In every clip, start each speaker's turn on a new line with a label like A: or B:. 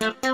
A: Thank you.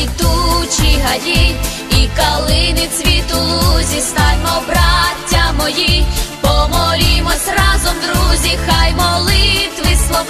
A: заквітучі гаї і калини цвіту. Лузі, станьмо, браття мої, помолімось разом, друзі, хай молитви слова,